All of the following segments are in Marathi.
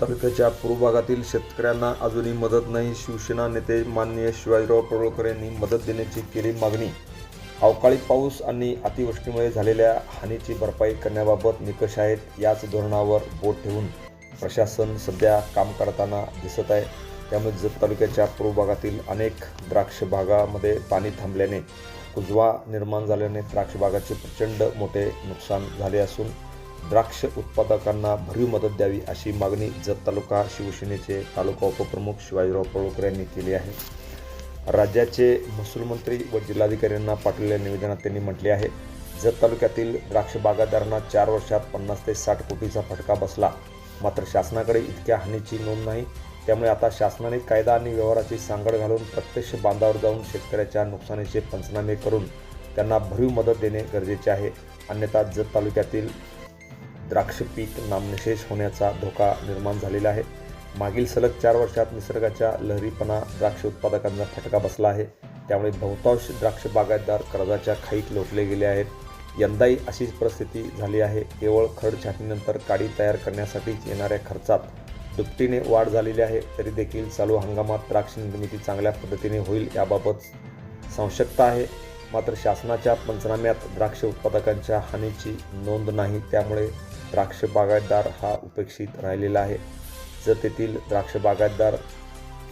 तालुक्याच्या पूर्व भागातील शेतकऱ्यांना अजूनही मदत नाही. शिवसेना नेते माननीय शिवाजीराव पडळकर यांनी मदत देण्याची केली मागणी. अवकाळी पाऊस आणि अतिवृष्टीमुळे झालेल्या हानीची भरपाई करण्याबाबत निकष आहेत याच धोरणावर बोट ठेवून प्रशासन सध्या काम करताना दिसत आहे. त्यामुळे जत तालुक्याच्या पूर्व भागातील अनेक द्राक्ष भागामध्ये पाणी थांबल्याने कुजवा निर्माण झाल्याने द्राक्ष बागाचे प्रचंड मोठे नुकसान झाले असून द्राक्ष उत्पादकांना भरीव मदत द्यावी अशी मागणी जत तालुका शिवसेनेचे तालुका उपप्रमुख शिवाजीराव पळोकर यांनी केली आहे. राज्याचे महसूल मंत्री व जिल्हाधिकाऱ्यांना पाठवलेल्या निवेदनात त्यांनी म्हटले आहे जत तालुक्यातील द्राक्ष बागायतदारांना चार वर्षात पन्नास ते साठ कोटीचा फटका बसला. मात्र शासनाकडे इतक्या हानीची नोंद नाही त्यामुळे आता शासनाने कायदा आणि व्यवहाराची सांगड घालून प्रत्यक्ष बांधावर जाऊन शेतकऱ्याच्या नुकसानीचे पंचनामे करून त्यांना भरीव मदत देणे गरजेचे आहे. अन्यथा जत तालुक्यातील द्राक्ष पीक नामनिशेष होण्याचा धोका निर्माण झालेला आहे. मागील सलग चार वर्षात निसर्गाच्या लहरीपणा द्राक्ष उत्पादकांना फटका बसला आहे. त्यामुळे बहुतांश द्राक्ष बागायतदार कर्जाच्या खाईत लोटले गेले आहेत. यंदाही अशीच परिस्थिती झाली आहे. केवळ खड छाटणीनंतर काडी तयार करण्यासाठीच येणाऱ्या खर्चात दुपटीने वाढ झालेली आहे. तरी देखील चालू हंगामात द्राक्ष निर्मिती चांगल्या पद्धतीने होईल याबाबत संशक्ता आहे. मात्र शासनाच्या पंचनाम्यात द्राक्ष उत्पादकांच्या हानीची नोंद नाही. त्यामुळे द्राक्ष बागायतदार हा उपेक्षित राहिलेला आहे. जर तेथील द्राक्ष बागायतदार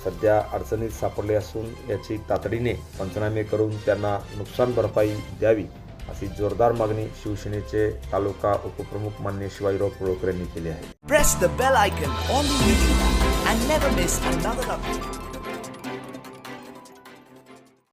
सध्या अडचणीत सापडले असून याची तातडीने पंचनामे करून त्यांना नुकसान भरपाई द्यावी अशी जोरदार मागणी शिवसेनेचे तालुका उपप्रमुख मान्य शिवाजीराव पळोकर यांनी केली आहे.